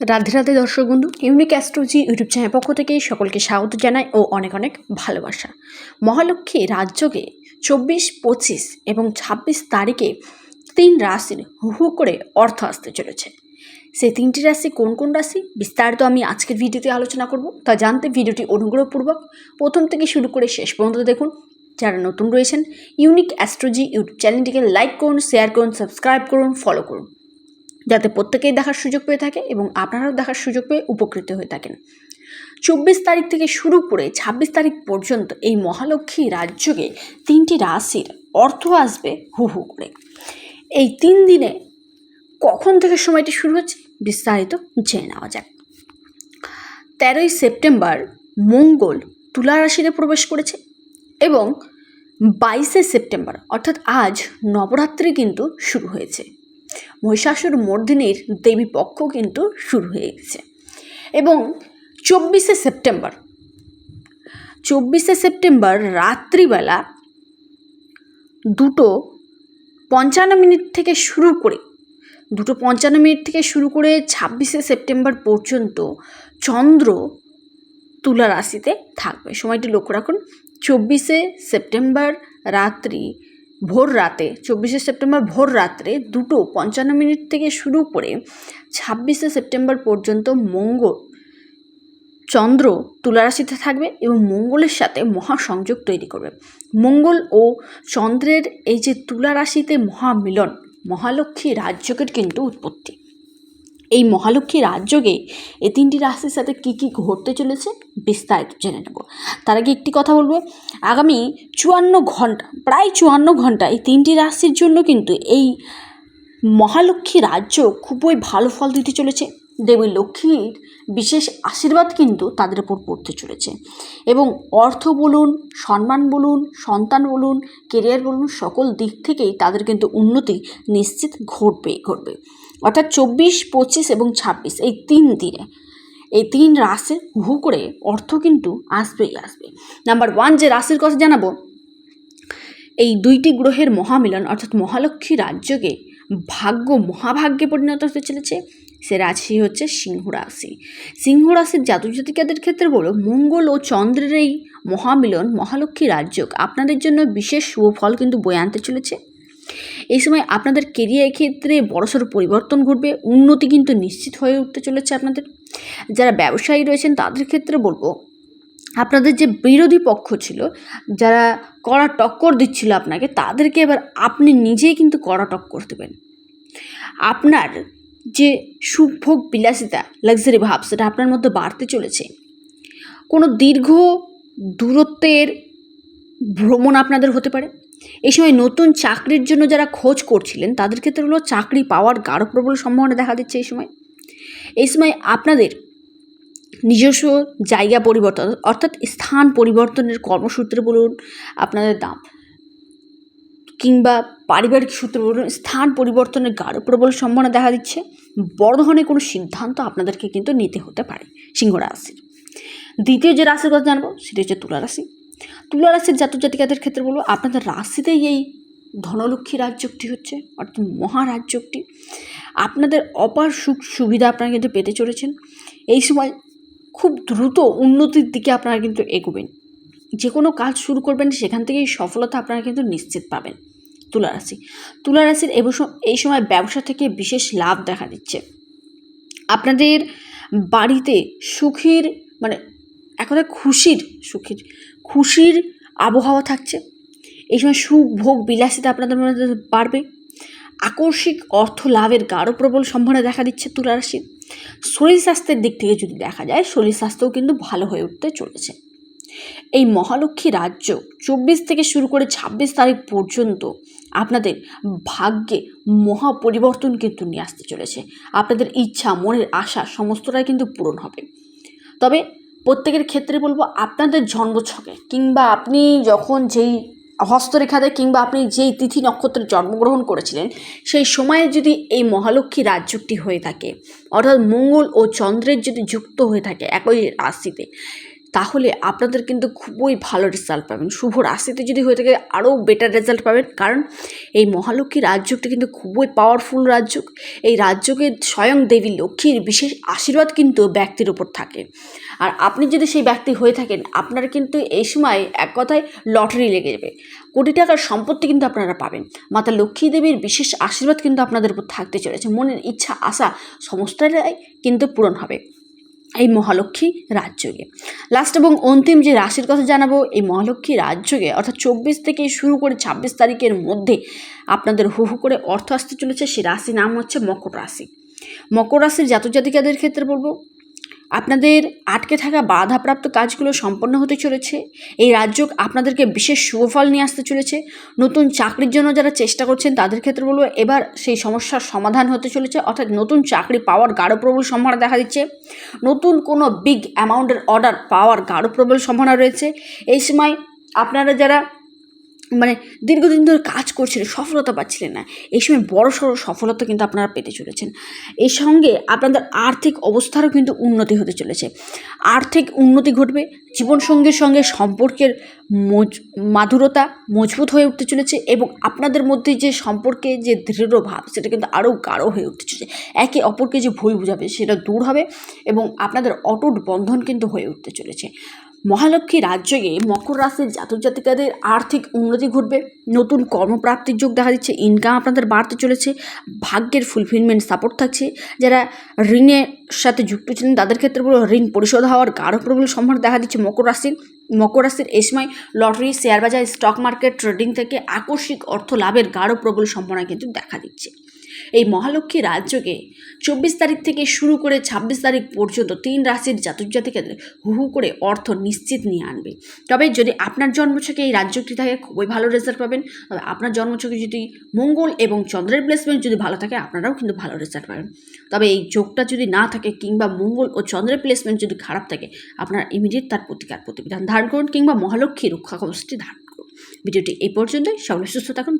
রাধে রাধে দর্শক বন্ধু unique astrology YouTube channel পক্ষ থেকে সকলকে স্বাগত জানাই ও অনেক অনেক ভালোবাসা। মহালক্ষ্মী রাজ্যকে চব্বিশ, পঁচিশ এবং ছাব্বিশ তারিখে তিন রাশির হু হু করে অর্থ আসতে চলেছে। সেই তিনটি রাশি কোন কোন রাশি বিস্তারিত আমি আজকের ভিডিওতে আলোচনা করব। তা জানতে ভিডিওটি অনুগ্রহপূর্বক প্রথম থেকে শুরু করে শেষ পর্যন্ত দেখুন। যারা নতুন রয়েছেন ইউনিক অ্যাস্ট্রোলজি ইউটিউব চ্যানেলটিকে লাইক করুন শেয়ার করুন সাবস্ক্রাইব করুন ফলো করুন। যাতে প্রত্যেকেই দেখার সুযোগ পেয়ে থাকে এবং আপনারাও দেখার সুযোগ পেয়ে উপকৃত হয়ে থাকেন। চব্বিশ তারিখ থেকে শুরু করে ছাব্বিশ তারিখ পর্যন্ত এই মহালক্ষ্মী রাজ্যকে তিনটি রাশির অর্থ আসবে হু হু করে। এই তিন দিনে কখন থেকে সময়টি শুরু হচ্ছে বিস্তারিত জেনে নেওয়া যাক। তেরোই সেপ্টেম্বর মঙ্গল তুলা রাশিতে প্রবেশ করেছে এবং বাইশে সেপ্টেম্বর অর্থাৎ আজ নবরাত্রি কিন্তু শুরু হয়েছে। মহিষাসুর মর্দিনীর দেবী পক্ষ কিন্তু শুরু হয়ে গেছে। এবং চব্বিশে সেপ্টেম্বর চব্বিশে সেপ্টেম্বর রাত্রিবেলা দুটো পঞ্চান্ন মিনিট থেকে শুরু করে, দুটো পঞ্চান্ন মিনিট থেকে শুরু করে ছাব্বিশে সেপ্টেম্বর পর্যন্ত চন্দ্র তুলা রাশিতে থাকবে। সময়টি লক্ষ্য রাখুন, চব্বিশে সেপ্টেম্বর রাত্রি ভোর রাতে, চব্বিশে সেপ্টেম্বর ভোর রাত্রে দুটো পঞ্চান্ন মিনিট থেকে শুরু করে ছাব্বিশে সেপ্টেম্বর পর্যন্ত মঙ্গল চন্দ্র তুলারাশিতে থাকবে এবং মঙ্গলের সাথে মহাসংযোগ তৈরি করবে। মঙ্গল ও চন্দ্রের এই যে তুলারাশিতে মহামিলন, মহালক্ষ্মী রাজযোগের কিন্তু উৎপত্তি। এই মহালক্ষ্মী রাজযোগে এই তিনটি রাশির সাথে কী কী ঘটতে চলেছে বিস্তারিত জেনে নেব। তার আগে একটি কথা বলব, আগামী চুয়ান্ন ঘণ্টা, প্রায় চুয়ান্ন ঘণ্টা এই তিনটি রাশির জন্য কিন্তু এই মহালক্ষ্মী রাজ্য খুবই ভালো ফল দিতে চলেছে। দেবী লক্ষ্মীর বিশেষ আশীর্বাদ কিন্তু তাদের উপর পড়তে চলেছে এবং অর্থ বলুন, সম্মান বলুন, সন্তান বলুন কেরিয়ার বলুন, সকল দিক থেকেই তাদের কিন্তু উন্নতি নিশ্চিত ঘটবে ঘটবে। অর্থাৎ চব্বিশ, পঁচিশ এবং ছাব্বিশ, এই তিন দিনে, এই তিন রাশির হু করে অর্থ কিন্তু আসবেই আসবে। নাম্বার ওয়ান যে রাশির কথা জানাব, এই দুইটি গ্রহের মহামিলন অর্থাৎ মহালক্ষ্মী রাজ্যকে ভাগ্য, মহাভাগ্যে পরিণত হতে চলেছে। সে রাশি হচ্ছে সিংহ রাশি। সিংহ রাশির জাতক জাতিকাদের ক্ষেত্রে বলো, মঙ্গল ও চন্দ্রের এই মহামিলন, মহালক্ষ্মী রাজ্য আপনাদের জন্য বিশেষ শুভ ফল কিন্তু বয়ে আনতে চলেছে। এই সময় আপনাদের কেরিয়ার ক্ষেত্রে বড়সড় পরিবর্তন ঘটবে, উন্নতি কিন্তু নিশ্চিত হয়ে উঠতে চলেছে আপনাদের। যারা ব্যবসায়ী রয়েছেন তাদের ক্ষেত্রে বলব, আপনাদের যে বিরোধী পক্ষ ছিল, যারা কড়া টক্কর দিচ্ছিল আপনাকে, তাদেরকে এবার আপনি নিজেই কিন্তু কড়া টক্কর দেবেন। আপনার যে সুভোগ বিলাসিতা লাক্সারি ভাব, সেটা আপনার মধ্যে বাড়তে চলেছে। কোনো দীর্ঘ দূরত্বের ভ্রমণ আপনাদের হতে পারে এই সময় নতুন চাকরির জন্য যারা খোঁজ করছিলেন, তাদের ক্ষেত্রে হলো চাকরি পাওয়ার গাঢ় প্রবল সম্ভাবনা দেখা দিচ্ছে এই সময়। এই সময় আপনাদের নিজস্ব জায়গা পরিবর্তন, অর্থাৎ স্থান পরিবর্তনের কর্মসূত্রে বলুন আপনাদের দাম, কিংবা পারিবারিক সূত্রে বলুন, স্থান পরিবর্তনের গাঢ় প্রবল সম্ভাবনা দেখা দিচ্ছে। বড় ধরনের কোনো সিদ্ধান্ত আপনাদেরকে কিন্তু নিতে হতে পারে সিংহ রাশির। দ্বিতীয় যে রাশির কথা জানব, সেটি হচ্ছে তুলা রাশি। তুলা রাশির জাতক জাতিকাদের ক্ষেত্রে বলব, আপনাদের রাশিতেই এই ধনলক্ষ্মী রাজ্যটি হচ্ছে, অর্থাৎ মহারাজ্যটি আপনাদের অপার সুখ সুবিধা আপনারা কিন্তু পেতে চলেছেন। এই সময় খুব দ্রুত উন্নতির দিকে আপনারা কিন্তু এগোবেন। যে কোনো কাজ শুরু করবেন, সেখান থেকেই সফলতা আপনারা কিন্তু নিশ্চিত পাবেন তুলা রাশি তুলা রাশির এই সময় ব্যবসা থেকে বিশেষ লাভ দেখা দিচ্ছে। আপনাদের বাড়িতে সুখের মানে একথা খুশির সুখের খুশির আবহাওয়া থাকছে। এই সময় সুখ, ভোগ, বিলাসিতা আপনাদের মধ্যে বাড়বে। আকস্মিক অর্থ লাভের গাঢ় প্রবল সম্ভাবনা দেখা দিচ্ছে তুলা রাশির শরীর স্বাস্থ্যের দিক থেকে যদি দেখা যায়, শরীর স্বাস্থ্যও কিন্তু ভালো হয়ে উঠতে চলেছে। এই মহালক্ষ্মী রাজ্য চব্বিশ থেকে শুরু করে ছাব্বিশ তারিখ পর্যন্ত আপনাদের ভাগ্যে মহা পরিবর্তন কিন্তু নিয়ে আসতে চলেছে। আপনাদের ইচ্ছা, মনের আশা সমস্তটাই কিন্তু পূরণ হবে। তবে প্রত্যেকের ক্ষেত্রে বলব আপনাদের জন্মছকে কিংবা আপনি যখন যেই হস্তরেখাতে কিংবা আপনি যেই তিথি নক্ষত্রে জন্মগ্রহণ করেছিলেন, সেই সময়ে যদি এই মহালক্ষ্মী রাজযুক্তি হয়ে থাকে, অর্থাৎ মঙ্গল ও চন্দ্রের যদি যুক্ত হয়ে থাকে একই রাশিতে তাহলে আপনাদের কিন্তু খুবই ভালো রেজাল্ট পাবেন। শুভ রাশিতে যদি হয়ে থাকে আরও বেটার রেজাল্ট পাবেন। কারণ এই মহালক্ষ্মী রাজযোগটা কিন্তু খুবই পাওয়ারফুল রাজযোগ। এই রাজযোগের স্বয়ং দেবী লক্ষ্মীর বিশেষ আশীর্বাদ কিন্তু ব্যক্তির উপর থাকে। আর আপনি যদি সেই ব্যক্তি হয়ে থাকেন, আপনার কিন্তু এই সময় এক কথায় লটারি লেগে যাবে। কোটি টাকার সম্পত্তি কিন্তু আপনারা পাবেন। মাতা লক্ষ্মী দেবীর বিশেষ আশীর্বাদ কিন্তু আপনাদের উপর থাকতে চলেছে। মনের ইচ্ছা, আশা সমস্তটাই কিন্তু পূরণ হবে। এই মহালক্ষ্মী রাজযোগে। লাস্ট এবং অন্তিম যে রাশির কথা জানাব, এই মহালক্ষ্মী রাজযোগে, অর্থাৎ চব্বিশ থেকে শুরু করে ছাব্বিশ তারিখের মধ্যে আপনাদের হু হু করে অর্থ আসতে চলেছে, সে রাশি নাম হচ্ছে মকর রাশি। মকর রাশির জাতক জাতিকাদের ক্ষেত্রে বলব আপনাদের আটকে থাকা বাধাপ্রাপ্ত কাজগুলো সম্পন্ন হতে চলেছে। এই রাজ্য আপনাদেরকে বিশেষ শুভফল নিয়ে আসতে চলেছে। নতুন চাকরির জন্য যারা চেষ্টা করছেন তাদের ক্ষেত্রে বলব, এবার সেই সমস্যার সমাধান হতে চলেছে। অর্থাৎ নতুন চাকরি পাওয়ার গাঢ় প্রবল সম্ভাবনা দেখা দিচ্ছে। নতুন কোনো বিগ অ্যামাউন্টের অর্ডার পাওয়ার গাঢ় প্রবল সম্ভাবনা রয়েছে। এই সময় আপনারা যারা মানে দীর্ঘদিন ধরে কাজ করছিলেন সফলতা পাচ্ছিলেন না। এই সময় বড় সড়ো সফলতা কিন্তু আপনারা পেতে চলেছেন। এই সঙ্গে আপনাদের আর্থিক অবস্থারও কিন্তু উন্নতি হতে চলেছে। আর্থিক উন্নতি ঘটবে, জীবনসঙ্গীর সঙ্গে সম্পর্কের মজ, মাধুরতা মজবুত হয়ে উঠতে চলেছে এবং আপনাদের মধ্যে যে সম্পর্কে যে দৃঢ় ভাব, সেটা কিন্তু আরও গাঢ় হয়ে উঠতে চলেছে। একে অপরকে যে ভুল বুঝাবে, সেটা দূর হবে এবং আপনাদের অটুট বন্ধন কিন্তু হয়ে উঠতে চলেছে। মহালক্ষ্মী রাজ্যে মকর রাশির জাতক জাতিকাদের আর্থিক উন্নতি ঘটবে। নতুন কর্মপ্রাপ্তির যোগ দেখা দিচ্ছে ইনকাম আপনাদের বাড়তে চলেছে, ভাগ্যের ফুলফিলমেন্ট সাপোর্ট থাকছে। যারা ঋণের সাথে যুক্ত ছিলেন, তাদের ক্ষেত্রে পুরো ঋণ পরিশোধ হওয়ার গাঢ় প্রবল সম্ভাবনা দেখা দিচ্ছে মকর রাশির। মকর রাশির এই সময় লটারি শেয়ার বাজার স্টক মার্কেট ট্রেডিং থেকে আকস্মিক অর্থ লাভের গাঢ় প্রবল সম্ভাবনা কিন্তু দেখা দিচ্ছে। এই মহালক্ষ্মী রাজ্যকে চব্বিশ তারিখ থেকে শুরু করে ছাব্বিশ তারিখ পর্যন্ত তিন রাশির জাতক জাতিকাদের হু হু করে অর্থ নিশ্চিত নিয়ে আনবে। তবে যদি আপনার জন্ম জন্মছকে এই রাজ্যটি থাকে খুবই ভালো রেজাল্ট পাবেন, তবে আপনার জন্ম জন্মছকে যদি মঙ্গল এবং চন্দ্রের প্লেসমেন্ট যদি ভালো থাকে, আপনারাও কিন্তু ভালো রেজাল্ট পাবেন। তবে এই যোগটা যদি না থাকে কিংবা মঙ্গল ও চন্দ্রের প্লেসমেন্ট যদি খারাপ থাকে, আপনারা ইমিডিয়েট তার প্রতিকার প্রতিবিধান ধারণ করুন কিংবা মহালক্ষ্মী রক্ষা কবচটি ধারণ করুন। ভিডিওটি এই পর্যন্তই। সকলে সুস্থ থাকুন।